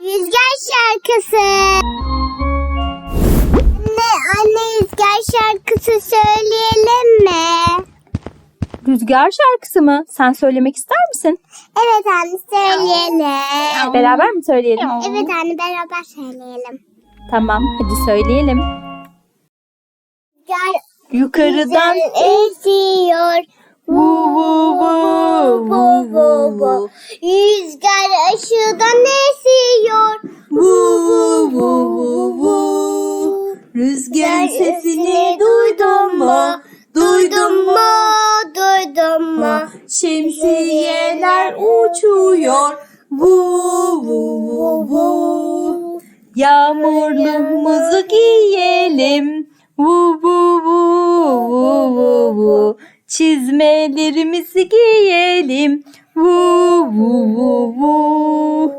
Rüzgar şarkısı. Anne anne rüzgar şarkısı söyleyelim mi? Rüzgar şarkısı mı? Sen söylemek ister misin? Evet anne söyleyelim. Beraber mi söyleyelim? Evet anne beraber söyleyelim. Tamam hadi söyleyelim. Rüzgar Yukarıdan esiyor. vu vu vu vu vu vu Rüzgar aşağıdan esiyor. vu vu vu vu Rüzgarın sesini duydun mu? Duydun mu? Duydun mu? Şemsiyeler uçuyor. Vu vu vu vu. Yağmurluğumuzu giyelim. Vu vu. Çizmelerimizi giyelim. Vu vu vu vu.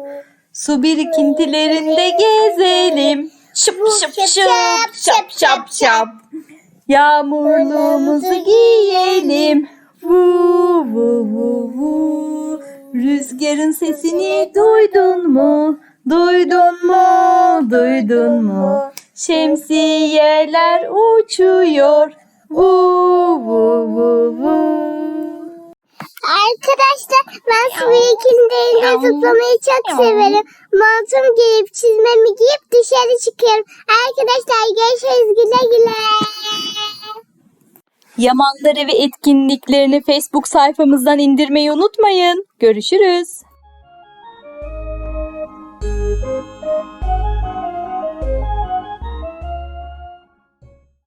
Su birikintilerinde gezelim. Şıp şıp şıp şap şap şap. Yağmurluğumuzu giyelim. Vu vu vu vu. Rüzgarın sesini duydun mu? Duydun mu? Duydun mu? Şemsiyeler uçuyor. Vu vu vu. Arkadaşlar ben su birikintilerinde zıplamayı çok severim. Montumu giyip çizmemi giyip dışarı çıkıyorum. Arkadaşlar görüşürüz güle güle. Yamanları ve etkinliklerini Facebook sayfamızdan indirmeyi unutmayın. Görüşürüz.